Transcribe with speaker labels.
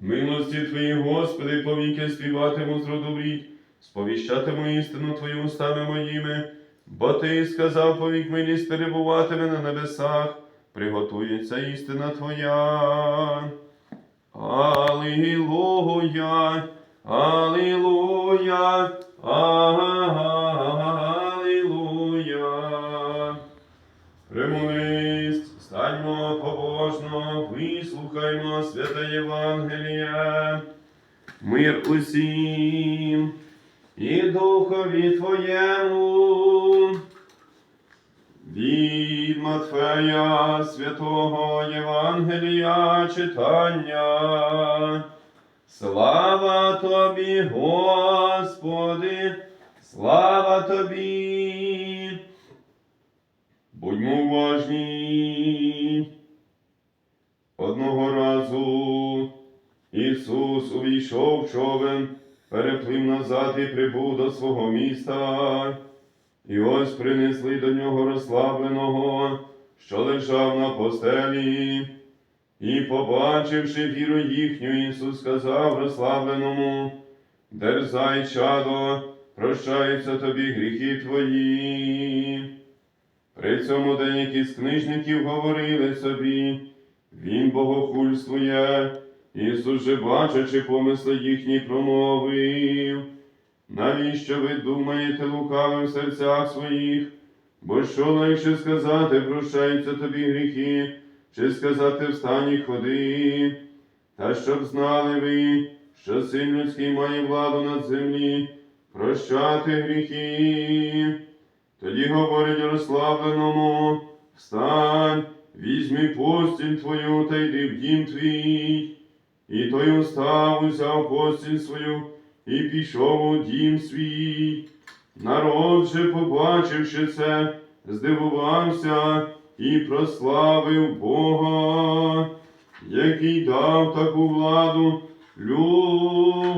Speaker 1: Милості Твої, Господи, повіки співатиму з роду сповіщатиму істину Твою устами моїми, бо Ти сказав, повік милість перебуватиме на небесах, приготується істина Твоя. Алілуя, Алілуя, Алілуя. Станьмо побожно, вислухаймо святе Євангеліє. Мир усім і духові Твоєму. Від Матфея святого Євангелія читання. Слава тобі, Господи, слава тобі. Одного разу Ісус увійшов в човен, переплив назад і прибув до свого міста. І ось принесли до нього розслабленого, що лежав на постелі. І, побачивши віру їхню, Ісус сказав розслабленому, дерзай, чадо, прощаються тобі гріхи твої. При цьому деякі з книжників говорили собі, Він богохульствує, Ісус же, бачачи помисли їхні, промовив. Навіщо ви думаєте лукавим в серцях своїх? Бо що легше сказати, прощаються тобі гріхи, чи сказати встань і ходи? Та щоб знали ви, що син людський має владу над землі, прощати гріхи. Тоді говорить розслабленому, встань, візьми постіль твою та йди в дім твій. І той устав, узяв постіль свою і пішов у дім свій. Народ же, побачивши це, здивувався і прославив Бога, який дав таку владу людям.